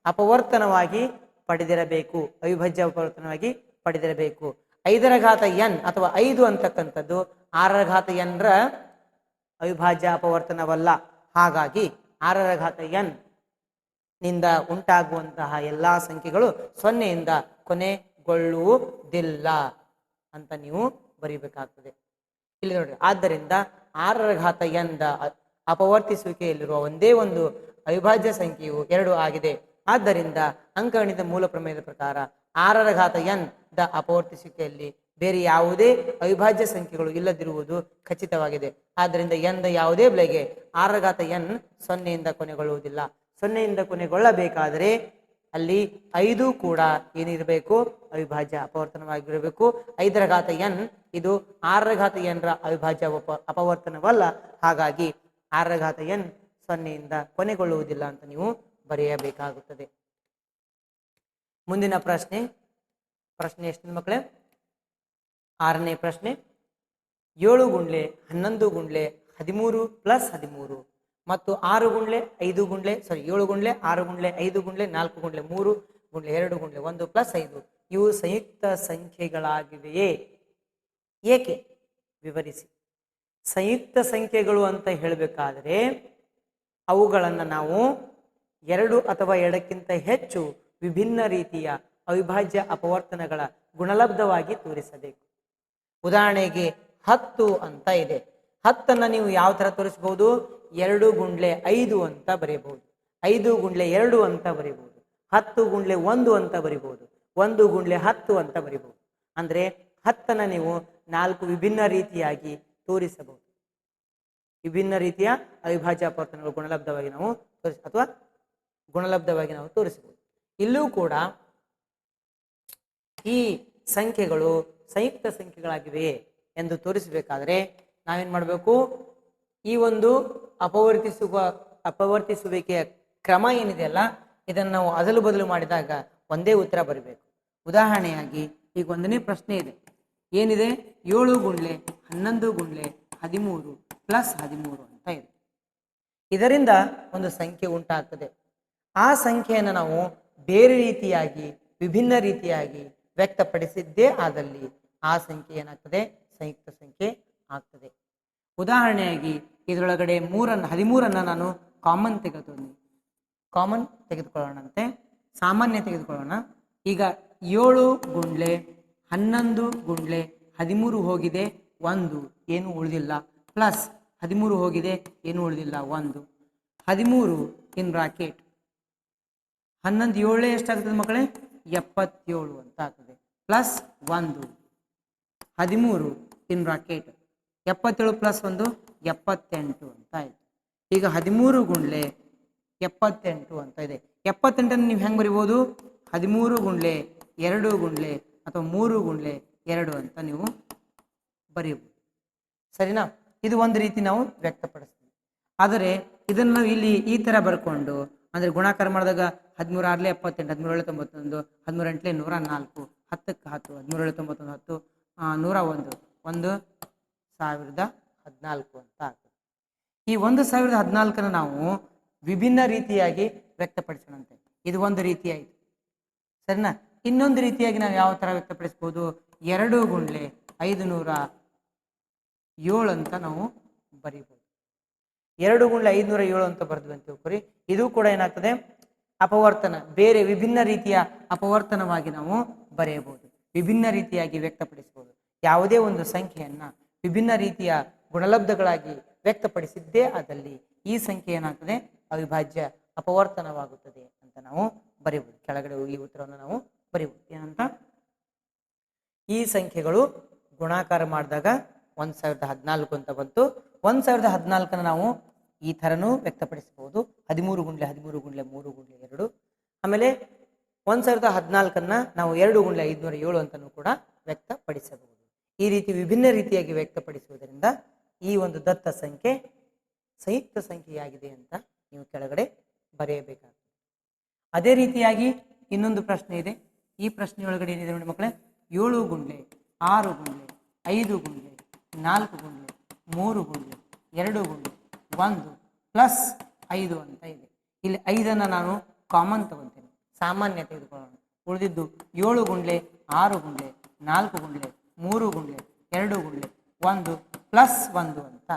ಅಪವರ್ತನವಾಗಿ ಪಡೆದಿರಬೇಕು, ಅವಿಭಾಜ್ಯ ಅಪವರ್ತನವಾಗಿ ಪಡೆದಿರಬೇಕು. ಐದರ ಘಾತ ಎನ್ ಅಥವಾ ಐದು ಅಂತಕ್ಕಂಥದ್ದು ಆರರ ಘಾತ ಎನ್ರ ಅವಿಭಾಜ್ಯ ಅಪವರ್ತನವಲ್ಲ. ಹಾಗಾಗಿ ಆರರ ಘಾತ ಎನ್ನಿಂದ ಉಂಟಾಗುವಂತಹ ಎಲ್ಲಾ ಸಂಖ್ಯೆಗಳು ಸೊನ್ನೆಯಿಂದ ಕೊನೆಗೊಳ್ಳುವುದಿಲ್ಲ ಅಂತ ನೀವು ಬರೀಬೇಕಾಗ್ತದೆ. ಇಲ್ಲಿ ನೋಡ್ರಿ ಆದ್ದರಿಂದ ಆರರ ಘಾತ ಎಂದ ಅಪವರ್ತಿಸುವಿಕೆಯಲ್ಲಿರುವ ಒಂದೇ ಒಂದು ಅವಿಭಾಜ್ಯ ಸಂಖ್ಯೆಯು ಎರಡು ಆಗಿದೆ. ಆದ್ದರಿಂದ ಅಂಕಗಣಿತ ಮೂಲ ಪ್ರಮೇಯದ ಪ್ರಕಾರ ಆರರ ಘಾತ ಎನ್ ದ ಅಪವರ್ತಿಸುವಿಕೆಯಲ್ಲಿ ಬೇರೆ ಯಾವುದೇ ಅವಿಭಾಜ್ಯ ಸಂಖ್ಯೆಗಳು ಇಲ್ಲದಿರುವುದು ಖಚಿತವಾಗಿದೆ. ಆದ್ದರಿಂದ ಎನ್ ದ ಯಾವುದೇ ಬೆಲೆಗೆ ಆರರ ಘಾತ ಎನ್ ಸೊನ್ನೆಯಿಂದ ಕೊನೆಗೊಳ್ಳುವುದಿಲ್ಲ. ಸೊನ್ನೆಯಿಂದ ಕೊನೆಗೊಳ್ಳಬೇಕಾದರೆ ಅಲ್ಲಿ ಐದು ಕೂಡ ಏನಿರಬೇಕು? ಅವಿಭಾಜ್ಯ ಅಪವರ್ತನವಾಗಿರಬೇಕು. ಐದರ ಘಾತ ಎನ್ ಇದು ಆರರ ಘಾತ ಎನ್ರ ಅವಿಭಾಜ್ಯ ಅಪ ಅಪವರ್ತನವಲ್ಲ. ಹಾಗಾಗಿ ಆರರ ಘಾತ ಎನ್ ಸೊನ್ನೆಯಿಂದ ಕೊನೆಗೊಳ್ಳುವುದಿಲ್ಲ ಅಂತ ನೀವು ಬರೆಯಬೇಕಾಗುತ್ತದೆ. ಮುಂದಿನ ಪ್ರಶ್ನೆ. ಪ್ರಶ್ನೆ ಎಷ್ಟು ಮಕ್ಕಳೇ? ಆರನೇ ಪ್ರಶ್ನೆ. ಏಳು ಗುಂಡ್ಲೆ ಹನ್ನೊಂದು ಗುಂಡ್ಲೆ ಹದಿಮೂರು ಪ್ಲಸ್ ಹದಿಮೂರು ಮತ್ತು ಆರು ಗುಂಡ್ಲೆ ಐದು ಗುಂಡ್ಲೆ ಸಾರಿ ಏಳು ಗುಂಡ್ಲೆ, ಆರು ಗುಂಡ್ಲೆ, ಐದು ಗುಂಡ್ಲೆ, ನಾಲ್ಕು ಗುಂಡ್ಲೆ, ಮೂರು ಗುಂಡ್ಲೆ, ಎರಡು ಗುಂಡ್ಲೆ, ಒಂದು ಪ್ಲಸ್ ಐದು. ಇವು ಸಂಯುಕ್ತ ಸಂಖ್ಯೆಗಳಾಗಿವೆಯೇ? ಏಕೆ? ವಿವರಿಸಿ. ಸಂಯುಕ್ತ ಸಂಖ್ಯೆಗಳು ಅಂತ ಹೇಳಬೇಕಾದ್ರೆ ಅವುಗಳನ್ನು ನಾವು ಎರಡು ಅಥವಾ ಎರಡಕ್ಕಿಂತ ಹೆಚ್ಚು ವಿಭಿನ್ನ ರೀತಿಯ ಅವಿಭಾಜ್ಯ ಅಪವರ್ತನಗಳ ಗುಣಲಬ್ಧವಾಗಿ ತೋರಿಸಬೇಕು. ಉದಾಹರಣೆಗೆ ಹತ್ತು ಅಂತ ಇದೆ. ಹತ್ತನ್ನು ನೀವು ಯಾವ ಥರ ತೋರಿಸಬಹುದು ಎರಡು ಗುಂಡ್ಲೆ ಐದು ಅಂತ ಬರೆಯಬಹುದು ಐದು ಗುಂಡ್ಲೆ ಎರಡು ಅಂತ ಬರೀಬಹುದು ಹತ್ತು ಗುಂಡ್ಲೆ ಒಂದು ಅಂತ ಬರೀಬಹುದು ಒಂದು ಗುಂಡ್ಲೆ ಹತ್ತು ಅಂತ ಬರೀಬಹುದು ಅಂದರೆ ಹತ್ತನ್ನು ನೀವು ನಾಲ್ಕು ವಿಭಿನ್ನ ರೀತಿಯಾಗಿ ತೋರಿಸಬಹುದು. ವಿಭಿನ್ನ ರೀತಿಯ ಅವಿಭಾಜ್ಯ ಅಪವರ್ತನಗಳು ಗುಣಲಬ್ಧವಾಗಿ ನಾವು ತೋರಿಸ ಅಥವಾ ಗುಣಲಬ್ಧವಾಗಿ ನಾವು ತೋರಿಸಬಹುದು. ಇಲ್ಲೂ ಕೂಡ ಈ ಸಂಖ್ಯೆಗಳು ಸಂಯುಕ್ತ ಸಂಖ್ಯೆಗಳಾಗಿವೆ ಎಂದು ತೋರಿಸಬೇಕಾದ್ರೆ ನಾವೇನ್ ಮಾಡಬೇಕು? ಈ ಒಂದು ಅಪವರ್ತಿಸುವ, ಅಪವರ್ತಿಸುವಿಕೆಯ ಕ್ರಮ ಏನಿದೆಯಲ್ಲ ಇದನ್ನು ನಾವು ಅದಲು ಬದಲು ಮಾಡಿದಾಗ ಒಂದೇ ಉತ್ತರ ಬರಬೇಕು. ಉದಾಹರಣೆಯಾಗಿ ಈಗ ಒಂದನೇ ಪ್ರಶ್ನೆ ಇದೆ. ಏನಿದೆ? ಏಳು ಗುಂಡ್ಲೆ ಹನ್ನೊಂದು ಗುಂಡ್ಲೆ ಹದಿಮೂರು ಪ್ಲಸ್ ಹದಿಮೂರು ಅಂತ ಇದೆ. ಇದರಿಂದ ಒಂದು ಸಂಖ್ಯೆ ಉಂಟಾಗ್ತದೆ. ಆ ಸಂಖ್ಯೆಯನ್ನು ನಾವು ಬೇರೆ ರೀತಿಯಾಗಿ, ವಿಭಿನ್ನ ರೀತಿಯಾಗಿ ವ್ಯಕ್ತಪಡಿಸಿದ್ದೇ ಆದಲ್ಲಿ ಆ ಸಂಖ್ಯೆ ಏನಾಗ್ತದೆ? ಸಂಯುಕ್ತ ಸಂಖ್ಯೆ ಆಗ್ತದೆ. ಉದಾಹರಣೆಯಾಗಿ ಇದರೊಳಗಡೆ ಮೂರನ್ನು, ಹದಿಮೂರನ್ನು ನಾನು ಕಾಮನ್ ತೆಗೆದುಕೊಂಡು ಕಾಮನ್ ತೆಗೆದುಕೊಳ್ಳೋಣಂತೆ. ಸಾಮಾನ್ಯ ತೆಗೆದುಕೊಳ್ಳೋಣ. ಈಗ ಏಳು ಗುಂಡ್ಲೆ, ಹನ್ನೊಂದು ಗುಂಡ್ಲೆ, ಹದಿಮೂರು ಹೋಗಿದೆ, ಒಂದು, ಏನು ಉಳಿದಿಲ್ಲ. ಪ್ಲಸ್ ಹದಿಮೂರು ಹೋಗಿದೆ, ಏನು ಉಳಿದಿಲ್ಲ, ಒಂದು. ಹದಿಮೂರು ಇನ್ ಬ್ರಾಕೆಟ್ ಹನ್ನೊಂದು ಏಳೇ ಎಷ್ಟಾಗ್ತದೆ ಮಕ್ಕಳೇ? ಎಪ್ಪತ್ತೇಳು ಅಂತ ಆಗ್ತದೆ ಪ್ಲಸ್ ಒಂದು, ಹದಿಮೂರು ಇನ್ ರಾಕೆಟ್ ಎಪ್ಪತ್ತೇಳು ಪ್ಲಸ್ ಒಂದು, ಎಪ್ಪತ್ತೆಂಟು ಅಂತ ಆಯಿತು. ಈಗ ಹದಿಮೂರು ಗುಂಡ್ಲೆ ಎಪ್ಪತ್ತೆಂಟು ಅಂತ ಇದೆ. ಎಪ್ಪತ್ತೆಂಟನ್ನು ನೀವು ಹೆಂಗೆ ಬರಿಬೋದು? ಹದಿಮೂರು ಗುಂಡ್ಲೆ ಎರಡು ಗುಂಡ್ಲೆ ಅಥವಾ ಮೂರು ಗುಂಡ್ಲೆ ಎರಡು ಅಂತ ನೀವು ಬರೀಬೋದು. ಸರಿನಾ? ಇದು ಒಂದು ರೀತಿ ನಾವು ವ್ಯಕ್ತಪಡಿಸ್ತೀವಿ. ಆದರೆ ಇದನ್ನು ಇಲ್ಲಿ ಈ ಥರ ಬರ್ಕೊಂಡು ಅಂದ್ರೆ ಗುಣಾಕಾರ ಮಾಡಿದಾಗ ಹದಿಮೂರು ಆರ್ಲೆ ಎಪ್ಪತ್ತೆಂಟು ಹದಿಮೂರು ಏಳು ತೊಂಬತ್ತೊಂದು ಹದಿಮೂರು ಎಂಟ್ಲೆ ನೂರ ನಾಲ್ಕು ಹತ್ತಕ್ಕೆ ಹತ್ತು ಹದಿಮೂರು ಏಳು ತೊಂಬತ್ತೊಂದು, ಹತ್ತು ನೂರ ಒಂದು ಒಂದು ಸಾವಿರದ ಹದಿನಾಲ್ಕು ಅಂತ ಆಗ್ತದೆ. ಈ ಒಂದು ಸಾವಿರದ ಹದಿನಾಲ್ಕನ್ನು ನಾವು ವಿಭಿನ್ನ ರೀತಿಯಾಗಿ ವ್ಯಕ್ತಪಡಿಸೋಣಂತೆ. ಇದು ಒಂದು ರೀತಿಯಾಯಿತು ಸರಿನಾ? ಇನ್ನೊಂದು ರೀತಿಯಾಗಿ ನಾವು ಯಾವ ತರ ವ್ಯಕ್ತಪಡಿಸ್ಬೋದು? ಎರಡು ಗುಂಡ್ಲೆ ಐದು ನೂರ ಏಳು ಅಂತ ನಾವು ಬರೀಬೋದು. ಎರಡು ಗುಂಡ್ಲೆ ಐದುನೂರ ಏಳು ಅಂತ ಬರೆದ್ವಿ ಅಂತ ತಿಳ್ಕೊರಿ ಇದು ಕೂಡ ಏನಾಗ್ತದೆ? ಅಪವರ್ತನ. ಬೇರೆ ವಿಭಿನ್ನ ರೀತಿಯ ಅಪವರ್ತನವಾಗಿ ನಾವು ಬರೆಯಬಹುದು. ವಿಭಿನ್ನ ರೀತಿಯಾಗಿ ವ್ಯಕ್ತಪಡಿಸಬಹುದು. ಯಾವುದೇ ಒಂದು ಸಂಖ್ಯೆಯನ್ನ ವಿಭಿನ್ನ ರೀತಿಯ ಗುಣಲಬ್ಧಗಳಾಗಿ ವ್ಯಕ್ತಪಡಿಸಿದ್ದೇ ಅದಲ್ಲಿ ಈ ಸಂಖ್ಯೆ ಏನಾಗ್ತದೆ? ಅವಿಭಾಜ್ಯ ಅಪವರ್ತನವಾಗುತ್ತದೆ ಅಂತ ನಾವು ಬರೆಯಬಹುದು. ಕೆಳಗಡೆ ಈ ಉತ್ತರವನ್ನು ನಾವು ಬರೀಬಹುದು ಏನಂತ? ಈ ಸಂಖ್ಯೆಗಳು ಗುಣಾಕಾರ ಮಾಡಿದಾಗ ಒಂದ್ ಸಾವಿರದ ಹದಿನಾಲ್ಕು ಅಂತ ಬಂತು. ಒಂದ್ ಸಾವಿರದ ಹದಿನಾಲ್ಕನ ನಾವು ಈ ಥರನೂ ವ್ಯಕ್ತಪಡಿಸಬಹುದು. ಹದಿಮೂರು ಗುಂಡ್ಲೆ ಹದಿಮೂರು ಗುಂಡ್ಲೆ ಮೂರು ಗುಂಡ್ಲೆ ಎರಡು. ಆಮೇಲೆ ಒಂದು ಸಾವಿರದ ಹದಿನಾಲ್ಕನ್ನು ನಾವು ಎರಡು ಗುಂಡ್ಲೆ ಐದುನೂರ ಏಳು ಅಂತಲೂ ಕೂಡ ವ್ಯಕ್ತಪಡಿಸಬಹುದು. ಈ ರೀತಿ ವಿಭಿನ್ನ ರೀತಿಯಾಗಿ ವ್ಯಕ್ತಪಡಿಸುವುದರಿಂದ ಈ ಒಂದು ದತ್ತ ಸಂಖ್ಯೆ ಸಂಯುಕ್ತ ಸಂಖ್ಯೆಯಾಗಿದೆ ಅಂತ ನೀವು ಕೆಳಗಡೆ ಬರೆಯಬೇಕಾಗ್ತದೆ. ಅದೇ ರೀತಿಯಾಗಿ ಇನ್ನೊಂದು ಪ್ರಶ್ನೆ ಇದೆ. ಈ ಪ್ರಶ್ನೆಯೊಳಗಡೆ ಏನಿದೆ ನೋಡಿ ಮಕ್ಕಳೇ? ಏಳು ಗುಂಡ್ಲೆ, ಆರು ಗುಂಡ್ಲೆ, ಐದು ಗುಂಡ್ಲೆ, ನಾಲ್ಕು ಗುಂಡ್ಲೆ ಮೂರು ಗುಂಡ್ಲೆ ಎರಡು ಗುಂಡು, ಒಂದು ಪ್ಲಸ್ ಐದು ಅಂತ ಇದೆ. ಇಲ್ಲಿ ಐದನ್ನು ನಾನು ಕಾಮನ್ ತಗೊಳ್ತೇನೆ ಸಾಮಾನ್ಯ ತೆಗೆದುಕೊಳ್ಳೋಣ. ಉಳಿದಿದ್ದು ಏಳು ಗುಂಡ್ಲೆ, ಆರು ಗುಂಡ್ಲೆ, ನಾಲ್ಕು ಗುಂಡ್ಲೆ, ಮೂರು ಗುಂಡ್ಲೆ, ಎರಡು ಗುಂಡ್ಲೆ, ಒಂದು ಪ್ಲಸ್ ಒಂದು ಅಂತ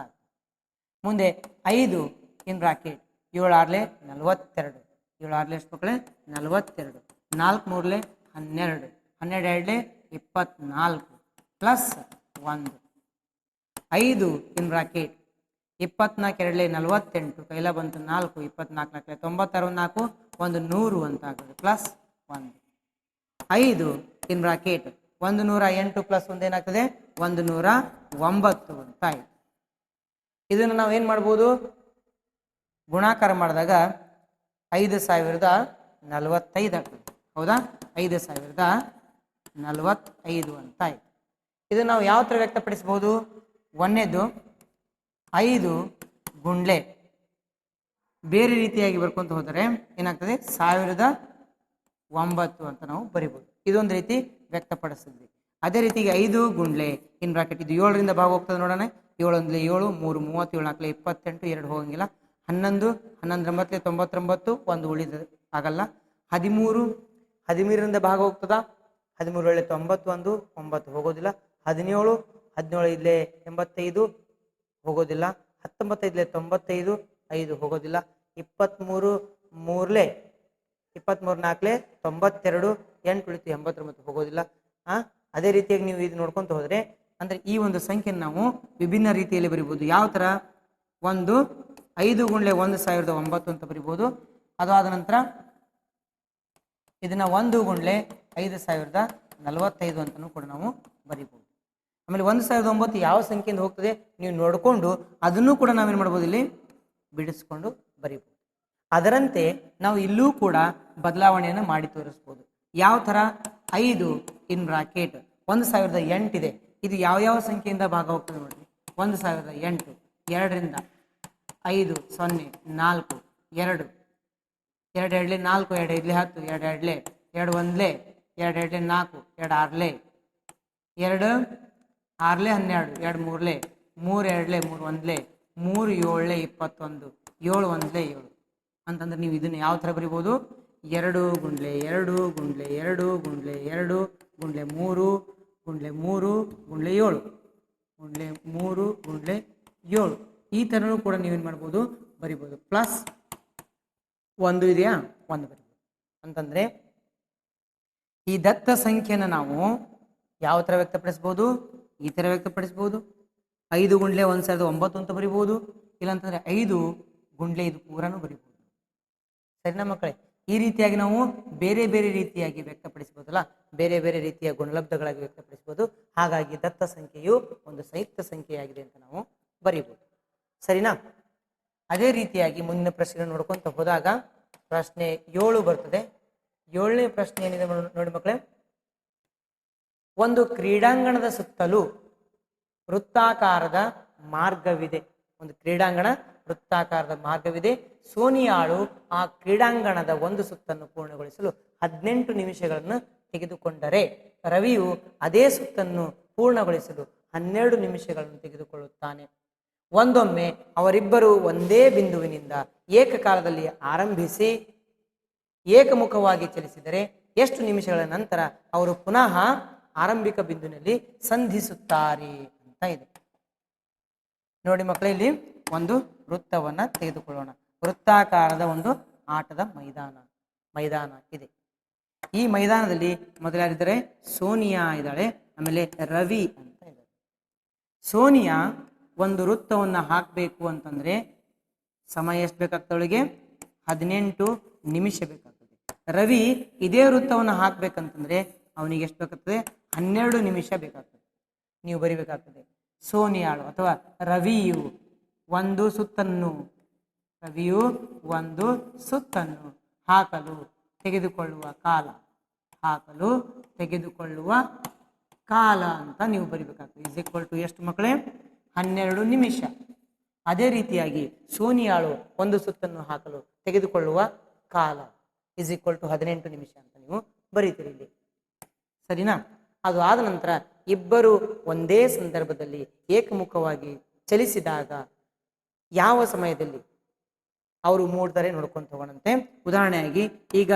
ಮುಂದೆ ಐದು ಇನ್ ಬ್ರಾಕೆಟ್ ಆರ್ಲೆ, ನಲವತ್ತೆರಡು. ಆರ್ಲೆ ಎಷ್ಟು ಮಕ್ಕಳೇ? ನಲವತ್ತೆರಡು. ನಾಲ್ಕು ಮೂರ್ಲೆ ಹನ್ನೆರಡು. ಹನ್ನೆರಡು ಎರಡ್ಲೆ ಇಪ್ಪತ್ನಾಲ್ಕು. ಪ್ಲಸ್ ಒಂದು. ಐದು ಇನ್ ಬ್ರಾಕೆಟ್. ಇಪ್ಪತ್ನಾಲ್ಕು ಎರಡಲೇ ನಲವತ್ತೆಂಟು, ಕೈಲ ಬಂತು ನಾಲ್ಕು ಇಪ್ಪತ್ನಾಲ್ಕು ನಾಲ್ಕು ತೊಂಬತ್ತಾರು, ನಾಲ್ಕು, ಒಂದು ನೂರು ಅಂತ ಆಗ್ತದೆ ಪ್ಲಸ್ ಒಂದು. ಐದು ಇನ್ ಬ್ರಾಕೆಟ್, ಒಂದು ನೂರ ಎಂಟು ಪ್ಲಸ್ ಒಂದು ಏನಾಗ್ತದೆ? ಒಂದು ನೂರ ಒಂಬತ್ತು ಅಂತ ಆಯ್ತು. ಇದನ್ನು ನಾವು ಏನು ಮಾಡ್ಬೋದು? ಗುಣಾಕಾರ ಮಾಡಿದಾಗ ಐದು ಸಾವಿರದ ನಲವತ್ತೈದು ಆಗ್ತದೆ. ಹೌದಾ? ಐದು ಸಾವಿರದ ನಲವತ್ತೈದು ಅಂತ ಆಯ್ತು. ಇದನ್ನು ನಾವು ಯಾವ ಥರ ವ್ಯಕ್ತಪಡಿಸ್ಬೋದು? ಒಂದನೇದು ಐದು ಗುಂಡ್ಲೆ. ಬೇರೆ ರೀತಿಯಾಗಿ ಬರ್ಕೊಂತ ಹೋದರೆ ಏನಾಗ್ತದೆ? ಸಾವಿರದ ಒಂಬತ್ತು ಅಂತ ನಾವು ಬರಿಬೋದು. ಇದೊಂದು ರೀತಿ ವ್ಯಕ್ತಪಡಿಸಿದ್ವಿ. ಅದೇ ರೀತಿಗೆ ಐದು ಗುಂಡ್ಲೆ ಇನ್ ಬ್ರಾಕೆಟ್ ಇದು ಏಳರಿಂದ ಭಾಗ ಹೋಗ್ತದೆ ನೋಡೋಣ. ಏಳೊಂದಲೆ ಏಳು, ಮೂರು ಮೂವತ್ತೇಳು, ನಾಲ್ಕಲೆ ಇಪ್ಪತ್ತೆಂಟು, ಎರಡು ಹೋಗಂಗಿಲ್ಲ. ಹನ್ನೊಂದು ಹನ್ನೊಂದೊಂಬತ್ತಲೆ ತೊಂಬತ್ತೊಂಬತ್ತು, ಒಂದು ಉಳಿದ ಆಗಲ್ಲ. ಹದಿಮೂರು, ಹದಿಮೂರರಿಂದ ಭಾಗ ಹೋಗ್ತದ ಹದಿಮೂರು ಒಳ್ಳೆ ತೊಂಬತ್ತು ಒಂದು ಒಂಬತ್ತು ಹೋಗೋದಿಲ್ಲ. ಹದಿನೇಳು ಹದಿನೇಳು ಇಲ್ಲೇ ಎಂಬತ್ತೈದು ಹೋಗೋದಿಲ್ಲ ಹತ್ತೊಂಬತ್ತೈದಲೆ ತೊಂಬತ್ತೈದು, ಐದು ಹೋಗೋದಿಲ್ಲ, ಇಪ್ಪತ್ತ್ಮೂರು ಮೂರ್ಲೆ ಇಪ್ಪತ್ತ್ಮೂರು ನಾಲ್ಕಲೆ ತೊಂಬತ್ತೆರಡು, ಎಂಟು ಉಳಿತು ಎಂಬತ್ತೊಂಬತ್ತು ಹೋಗೋದಿಲ್ಲ. ಆ, ಅದೇ ರೀತಿಯಾಗಿ ನೀವು ಇದು ನೋಡ್ಕೊತ ಹೋದ್ರೆ, ಅಂದ್ರೆ ಈ ಒಂದು ಸಂಖ್ಯೆನ ನಾವು ವಿಭಿನ್ನ ರೀತಿಯಲ್ಲಿ ಬರಿಬೋದು ಯಾವ ಥರ ಒಂದು, ಐದು ಗುಂಡ್ಲೆ ಒಂದು ಸಾವಿರದ ಒಂಬತ್ತು ಅಂತ ಬರಿಬೋದು ಅದಾದ ನಂತರ ಇದನ್ನ ಒಂದು ಗುಂಡ್ಲೆ ಐದು ಸಾವಿರದ ನಲವತ್ತೈದು ಅಂತಲೂ ಕೂಡ ನಾವು ಬರಿಬೋದು ಆಮೇಲೆ ಒಂದು ಸಾವಿರದ ಒಂಬತ್ತು ಯಾವ ಸಂಖ್ಯೆಯಿಂದ ಹೋಗ್ತದೆ ನೀವು ನೋಡಿಕೊಂಡು ಅದನ್ನು ಕೂಡ ನಾವೇನು ಮಾಡ್ಬೋದು ಇಲ್ಲಿ? ಬಿಡಿಸ್ಕೊಂಡು ಬರೀಬೋದು. ಅದರಂತೆ ನಾವು ಇಲ್ಲೂ ಕೂಡ ಬದಲಾವಣೆಯನ್ನು ಮಾಡಿ ತೋರಿಸ್ಬೋದು. ಯಾವ ಥರ? ಐದು ಇನ್ ಬ್ರಾಕೆಟ್ ಒಂದು ಸಾವಿರದ ಎಂಟಿದೆ ಇದು. ಯಾವ ಯಾವ ಸಂಖ್ಯೆಯಿಂದ ಭಾಗ ಹೋಗ್ತದೆ ನೋಡಿ ಒಂದು ಸಾವಿರದ ಎಂಟು, ಎರಡರಿಂದ ಐದು, ಸೊನ್ನೆ, ನಾಲ್ಕು, ಎರಡು. ಎರಡು ಎರಡ್ಲೆ ನಾಲ್ಕು, ಎರಡು ಐದ್ಲೆ ಹತ್ತು, ಎರಡು ಎರಡ್ಲೆ ಎರಡು ಒಂದ್ಲೆ, ಎರಡು ಎರಡ್ಲೆ ನಾಲ್ಕು, ಎರಡು ಆರ್ಲೆ. ಎರಡು ಆರ್ಲೆ ಹನ್ನೆರಡು, ಎರಡು ಮೂರ್ಲೆ, ಮೂರು ಎರಡ್ಲೆ, ಮೂರು ಒಂದ್ಲೆ, ಮೂರು ಏಳ್ಲೆ ಇಪ್ಪತ್ತೊಂದು, ಏಳು ಒಂದ್ಲೆ ಏಳು. ಅಂತಂದ್ರೆ ನೀವು ಇದನ್ನ ಯಾವ ಥರ ಬರಿಬೋದು? ಎರಡು ಗುಂಡ್ಲೆ ಎರಡು ಗುಂಡ್ಲೆ ಎರಡು ಗುಂಡ್ಲೆ ಎರಡು ಗುಂಡ್ಲೆ, ಮೂರು ಗುಂಡ್ಲೆ ಮೂರು ಗುಂಡ್ಲೆ, ಏಳು ಗುಂಡ್ಲೆ, ಮೂರು ಗುಂಡ್ಲೆ, ಏಳು. ಈ ಥರನೂ ಕೂಡ ನೀವೇನು ಮಾಡ್ಬೋದು? ಬರಿಬೋದು. ಪ್ಲಸ್ ಒಂದು ಇದೆಯಾ? ಒಂದು ಬರಿಬೋದು. ಅಂತಂದ್ರೆ ಈ ದತ್ತ ಸಂಖ್ಯೆನ ನಾವು ಯಾವ ಥರ ವ್ಯಕ್ತಪಡಿಸ್ಬೋದು? ಈ ಥರ ವ್ಯಕ್ತಪಡಿಸ್ಬೋದು ಐದು ಗುಂಡ್ಲೆ ಒಂದು ಸಾವಿರದ ಒಂಬತ್ತು ಅಂತ ಬರಿಬೋದು ಇಲ್ಲಾಂತಂದರೆ ಐದು ಗುಂಡ್ಲೆ ಇದು ಪೂರನೂ ಬರಿಬೋದು ಸರಿನಾ ಮಕ್ಕಳೇ? ಈ ರೀತಿಯಾಗಿ ನಾವು ಬೇರೆ ಬೇರೆ ರೀತಿಯಾಗಿ ವ್ಯಕ್ತಪಡಿಸ್ಬೋದಲ್ಲ ಬೇರೆ ಬೇರೆ ರೀತಿಯ ಗುಣಲಬ್ಧಗಳಾಗಿ ವ್ಯಕ್ತಪಡಿಸ್ಬೋದು ಹಾಗಾಗಿ ದತ್ತ ಸಂಖ್ಯೆಯು ಒಂದು ಸಂಯುಕ್ತ ಸಂಖ್ಯೆಯಾಗಿದೆ ಅಂತ ನಾವು ಬರೀಬಹುದು. ಸರಿನಾ? ಅದೇ ರೀತಿಯಾಗಿ ಮುಂದಿನ ಪ್ರಶ್ನೆ ನೋಡ್ಕೊಂತ ಹೋದಾಗ ಪ್ರಶ್ನೆ ಏಳು ಬರ್ತದೆ. ಏಳನೇ ಪ್ರಶ್ನೆ ಏನಿದೆ ನೋಡಿ ಮಕ್ಕಳೇ. ಒಂದು ಕ್ರೀಡಾಂಗಣದ ಸುತ್ತಲೂ ವೃತ್ತಾಕಾರದ ಮಾರ್ಗವಿದೆ. ಒಂದು ಕ್ರೀಡಾಂಗಣ, ವೃತ್ತಾಕಾರದ ಮಾರ್ಗವಿದೆ. ಸೋನಿಯಾಳು ಆ ಕ್ರೀಡಾಂಗಣದ ಒಂದು ಸುತ್ತನ್ನು ಪೂರ್ಣಗೊಳಿಸಲು ಹದಿನೆಂಟು ನಿಮಿಷಗಳನ್ನು ತೆಗೆದುಕೊಂಡರೆ ರವಿಯು ಅದೇ ಸುತ್ತನ್ನು ಪೂರ್ಣಗೊಳಿಸಲು ಹನ್ನೆರಡು ನಿಮಿಷಗಳನ್ನು ತೆಗೆದುಕೊಳ್ಳುತ್ತಾನೆ. ಒಂದೊಮ್ಮೆ ಅವರಿಬ್ಬರು ಒಂದೇ ಬಿಂದುವಿನಿಂದ ಏಕಕಾಲದಲ್ಲಿ ಆರಂಭಿಸಿ ಏಕಮುಖವಾಗಿ ಚಲಿಸಿದರೆ ಎಷ್ಟು ನಿಮಿಷಗಳ ನಂತರ ಅವರು ಪುನಃ ಆರಂಭಿಕ ಬಿಂದುವಿನಲ್ಲಿ ಸಂಧಿಸುತ್ತಾರೆ ಅಂತ ಇದೆ. ನೋಡಿ ಮಕ್ಕಳೇ, ಇಲ್ಲಿ ಒಂದು ವೃತ್ತವನ್ನ ತೆಗೆದುಕೊಳ್ಳೋಣ. ವೃತ್ತಾಕಾರದ ಒಂದು ಆಟದ ಮೈದಾನ ಮೈದಾನ ಇದೆ. ಈ ಮೈದಾನದಲ್ಲಿ ಮೊದಲಾಗಿದ್ದರೆ ಸೋನಿಯಾ ಇದ್ದಾಳೆ, ಆಮೇಲೆ ರವಿ ಅಂತ ಇದ್ದಾರೆ. ಸೋನಿಯಾ ಒಂದು ವೃತ್ತವನ್ನು ಹಾಕಬೇಕು ಅಂತಂದ್ರೆ ಸಮಯ ಎಷ್ಟು ಬೇಕಾಗ್ತವಳಿಗೆ ಹದಿನೆಂಟು ನಿಮಿಷ ಬೇಕಾಗ್ತದೆ. ರವಿ ಇದೇ ವೃತ್ತವನ್ನು ಹಾಕ್ಬೇಕಂತಂದ್ರೆ ಅವನಿಗೆ ಎಷ್ಟು ಬೇಕಾಗ್ತದೆ? ಹನ್ನೆರಡು ನಿಮಿಷ ಬೇಕಾಗ್ತದೆ. ನೀವು ಬರಿಬೇಕಾಗ್ತದೆ. ಸೋನಿಯಾಳು ಅಥವಾ ರವಿಯು ಒಂದು ಸುತ್ತನ್ನು, ರವಿಯು ಒಂದು ಸುತ್ತನ್ನು ಹಾಕಲು ತೆಗೆದುಕೊಳ್ಳುವ ಕಾಲ. ಹಾಕಲು ತೆಗೆದುಕೊಳ್ಳುವ ಕಾಲ ಅಂತ ನೀವು ಬರಿಬೇಕಾಗ್ತದೆ. ಇಸ್ ಈಕ್ವಲ್ ಟು ಎಷ್ಟು ಮಕ್ಕಳೇ? ಹನ್ನೆರಡು ನಿಮಿಷ. ಅದೇ ರೀತಿಯಾಗಿ ಸೋನಿಯಾಳು ಒಂದು ಸುತ್ತನ್ನು ಹಾಕಲು ತೆಗೆದುಕೊಳ್ಳುವ ಕಾಲ. ಇಸ್ ಈಕ್ವಲ್ ಟು ಹದಿನೆಂಟು ನಿಮಿಷ ಅಂತ ನೀವು ಬರೀತೀರಿ ಇಲ್ಲಿ. ಸರಿನಾ? ಅದು ಆದ ನಂತರ ಇಬ್ಬರು ಒಂದೇ ಸಂದರ್ಭದಲ್ಲಿ ಏಕಮುಖವಾಗಿ ಚಲಿಸಿದಾಗ ಯಾವ ಸಮಯದಲ್ಲಿ? ಅವರು ಮೂಡ್ತಾರೆ ನೋಡ್ಕೊಂತ ಹೋಗೋಣಂತೆ. ಉದಾಹರಣೆಯಾಗಿ, ಈಗ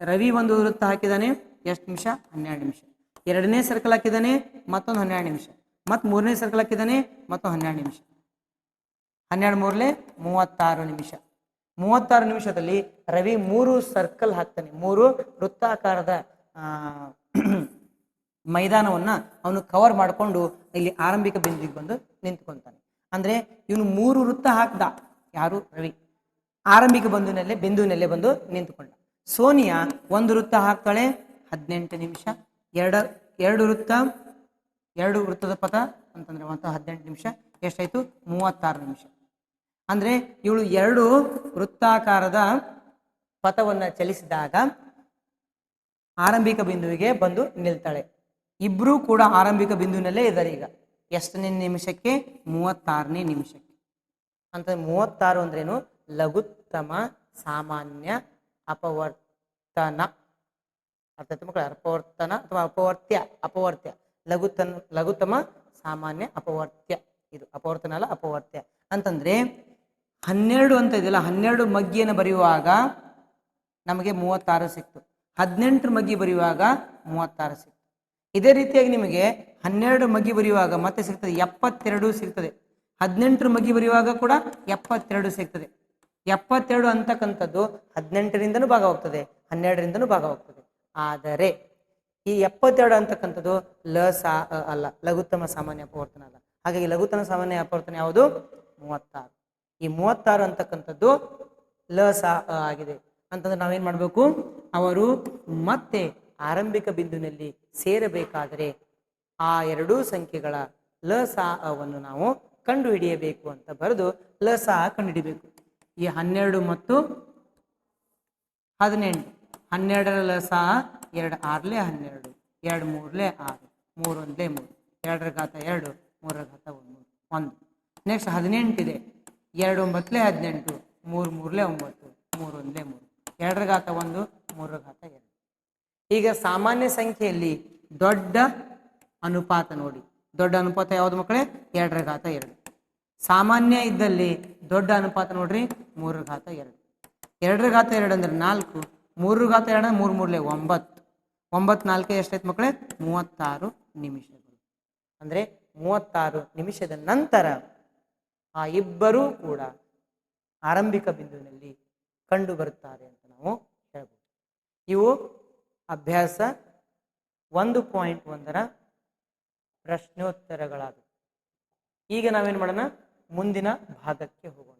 ರವಿ ಒಂದು ವೃತ್ತ ಹಾಕಿದಾನೆ, ಎಷ್ಟು ನಿಮಿಷ? ಹನ್ನೆರಡು ನಿಮಿಷ. ಎರಡನೇ ಸರ್ಕಲ್ ಹಾಕಿದಾನೆ, ಮತ್ತೊಂದು ಹನ್ನೆರಡು ನಿಮಿಷ. ಮತ್ತು ಮೂರನೇ ಸರ್ಕಲ್ ಹಾಕಿದಾನೆ, ಮತ್ತೊಂದು ಹನ್ನೆರಡು ನಿಮಿಷ. ಹನ್ನೆರಡು ಮೂರಲೆ ಮೂವತ್ತಾರು ನಿಮಿಷ. ಮೂವತ್ತಾರು ನಿಮಿಷದಲ್ಲಿ ರವಿ ಮೂರು ಸರ್ಕಲ್ ಹಾಕ್ತಾನೆ. ಮೂರು ವೃತ್ತಾಕಾರದ ಮೈದಾನವನ್ನ ಅವನು ಕವರ್ ಮಾಡಿಕೊಂಡು ಇಲ್ಲಿ ಆರಂಭಿಕ ಬಿಂದುವಿಗೆ ಬಂದು ನಿಂತ್ಕೊಂತಾನೆ. ಅಂದ್ರೆ ಇವನು ಮೂರು ವೃತ್ತ ಹಾಕ್ದ. ಯಾರು? ರವಿ. ಆರಂಭಿಕ ಬಂಧುನಲ್ಲೇ ಬಿಂದುವಿನಲ್ಲೇ ಬಂದು ನಿಂತ್ಕೊಂಡ. ಸೋನಿಯಾ ಒಂದು ವೃತ್ತ ಹಾಕ್ತಾಳೆ, ಹದಿನೆಂಟು ನಿಮಿಷ. ಎರಡು ಎರಡು ವೃತ್ತ, ಎರಡು ವೃತ್ತದ ಪಥ, ಅಂತಂದ್ರೆ ಮತ್ತು ಹದಿನೆಂಟು ನಿಮಿಷ. ಎಷ್ಟಾಯ್ತು? ಮೂವತ್ತಾರು ನಿಮಿಷ. ಅಂದ್ರೆ ಇವಳು ಎರಡು ವೃತ್ತಾಕಾರದ ಪಥವನ್ನ ಚಲಿಸಿದಾಗ ಆರಂಭಿಕ ಬಿಂದುವಿಗೆ ಬಂದು ನಿಲ್ತಾಳೆ. ಇಬ್ರು ಕೂಡ ಆರಂಭಿಕ ಬಿಂದುವಿನಲ್ಲೇ ಇದ್ದಾರೆ ಈಗ. ಎಷ್ಟನೇ ನಿಮಿಷಕ್ಕೆ? ಮೂವತ್ತಾರನೇ ನಿಮಿಷಕ್ಕೆ. ಅಂತ ಮೂವತ್ತಾರು ಅಂದ್ರೇನು? ಲಘುತ್ತಮ, ಸಾಮಾನ್ಯ, ಅಪವರ್ತನ. ಅರ್ಥ ಮಕ್ಕಳು? ಅಪವರ್ತನ ಅಥವಾ ಅಪವರ್ತ್ಯ ಅಪವರ್ತ್ಯ. ಲಘುತ್ತನ, ಲಘುತ್ತಮ, ಸಾಮಾನ್ಯ, ಅಪವರ್ತ್ಯ. ಇದು ಅಪವರ್ತನ ಅಲ್ಲ, ಅಪವರ್ತ್ಯ. ಅಂತಂದ್ರೆ ಹನ್ನೆರಡು ಅಂತ ಇದೆಯಲ್ಲ, ಹನ್ನೆರಡು ಮಗ್ಗಿಯನ್ನು ಬರೆಯುವಾಗ ನಮಗೆ ಮೂವತ್ತಾರು ಸಿಕ್ತು. ಹದಿನೆಂಟು ಮಗ್ಗಿ ಬರೆಯುವಾಗ ಮೂವತ್ತಾರು ಸಿಕ್ತು. ಇದೇ ರೀತಿಯಾಗಿ ನಿಮಗೆ ಹನ್ನೆರಡು ಮಗಿ ಬರೆಯುವಾಗ ಮತ್ತೆ ಸಿಗ್ತದೆ, ಎಪ್ಪತ್ತೆರಡು ಸಿಗ್ತದೆ. ಹದಿನೆಂಟು ಮಗಿ ಬರೆಯುವಾಗ ಕೂಡ ಎಪ್ಪತ್ತೆರಡು ಸಿಗ್ತದೆ. ಎಪ್ಪತ್ತೆರಡು ಅಂತಕ್ಕಂಥದ್ದು ಹದಿನೆಂಟರಿಂದನೂ ಭಾಗವಾಗ್ತದೆ, ಹನ್ನೆರಡರಿಂದನೂ ಭಾಗವಾಗ್ತದೆ. ಆದರೆ ಈ ಎಪ್ಪತ್ತೆರಡು ಅಂತಕ್ಕಂಥದ್ದು ಲ ಸಾ ಅಲ್ಲ, ಲಘುತ್ತಮ ಸಾಮಾನ್ಯ ಅಪವರ್ತನ ಅಲ್ಲ. ಹಾಗಾಗಿ ಲಘುತ್ತಮ ಸಾಮಾನ್ಯ ಅಪವರ್ತನ ಯಾವುದು? ಮೂವತ್ತಾರು. ಈ ಮೂವತ್ತಾರು ಅಂತಕ್ಕಂಥದ್ದು ಲ, ಸಾ ಆಗಿದೆ. ಅಂತಂದ್ರೆ ನಾವೇನ್ ಮಾಡಬೇಕು? ಅವರು ಮತ್ತೆ ಆರಂಭಿಕ ಬಿಂದುವಿನಲ್ಲಿ ಸೇರಬೇಕಾದರೆ ಆ ಎರಡೂ ಸಂಖ್ಯೆಗಳ ಲ, ಸಾ ನಾವು ಕಂಡುಹಿಡಿಯಬೇಕು ಅಂತ ಬರೆದು ಲ, ಸಾ ಕಂಡುಹಿಡಿಯಬೇಕು ಈ ಹನ್ನೆರಡು ಮತ್ತು ಹದಿನೆಂಟು. ಹನ್ನೆರಡರ ಲಸ ಎರಡು ಆರ್ಲೆ ಹನ್ನೆರಡು, ಎರಡು ಮೂರ್ಲೆ ಆರು, ಮೂರು ಒಂದ್ಲೆ ಮೂರು, ಎರಡರ ಘಾತ ಎರಡು, ಮೂರರ ಘಾತ ಒಂದು ಒಂದು. ನೆಕ್ಸ್ಟ್ ಹದಿನೆಂಟಿದೆ. ಎರಡು ಒಂಬತ್ತಲೆ ಹದಿನೆಂಟು, ಮೂರು ಮೂರ್ಲೆ ಒಂಬತ್ತು, ಮೂರು ಒಂದ್ಲೆ ಮೂರು, ಎರಡರ ಘಾತ ಒಂದು, ಮೂರರ ಘಾತ ಈಗ ಸಾಮಾನ್ಯ ಸಂಖ್ಯೆಯಲ್ಲಿ ದೊಡ್ಡ ಅನುಪಾತ ನೋಡಿ. ದೊಡ್ಡ ಅನುಪಾತ ಯಾವುದು ಮಕ್ಕಳೇ? ಎರಡರ ಘಾತ ಎರಡು. ಸಾಮಾನ್ಯ ಇದ್ದಲ್ಲಿ ದೊಡ್ಡ ಅನುಪಾತ ನೋಡ್ರಿ ಮೂರರ ಘಾತ ಎರಡು. ಎರಡರ ಘಾತ ಎರಡು ಅಂದ್ರೆ ನಾಲ್ಕು ಮೂರರ ಘಾತ ಎರಡು ಮೂರು, ಮೂರ್ಲೆ ಒಂಬತ್ತು. ಒಂಬತ್ತು, ನಾಲ್ಕು ಎಷ್ಟೈತೆ ಮಕ್ಕಳೇ? ಮೂವತ್ತಾರು ನಿಮಿಷಗಳು. ಅಂದ್ರೆ ಮೂವತ್ತಾರು ನಿಮಿಷದ ನಂತರ ಆ ಇಬ್ಬರೂ ಕೂಡ ಆರಂಭಿಕ ಬಿಂದುವಿನಲ್ಲಿ ಕಂಡು ಬರುತ್ತಾರೆ ಅಂತ ನಾವು ಹೇಳ್ಬೋದು. ಇವು ಅಭ್ಯಾಸ ಒಂದು ಪಾಯಿಂಟ್ ಒಂದರ ಪ್ರಶ್ನೋತ್ತರಗಳಾದವು ಈಗ ನಾವೇನು ಮಾಡೋಣ? ಮುಂದಿನ ಭಾಗಕ್ಕೆ ಹೋಗೋಣ.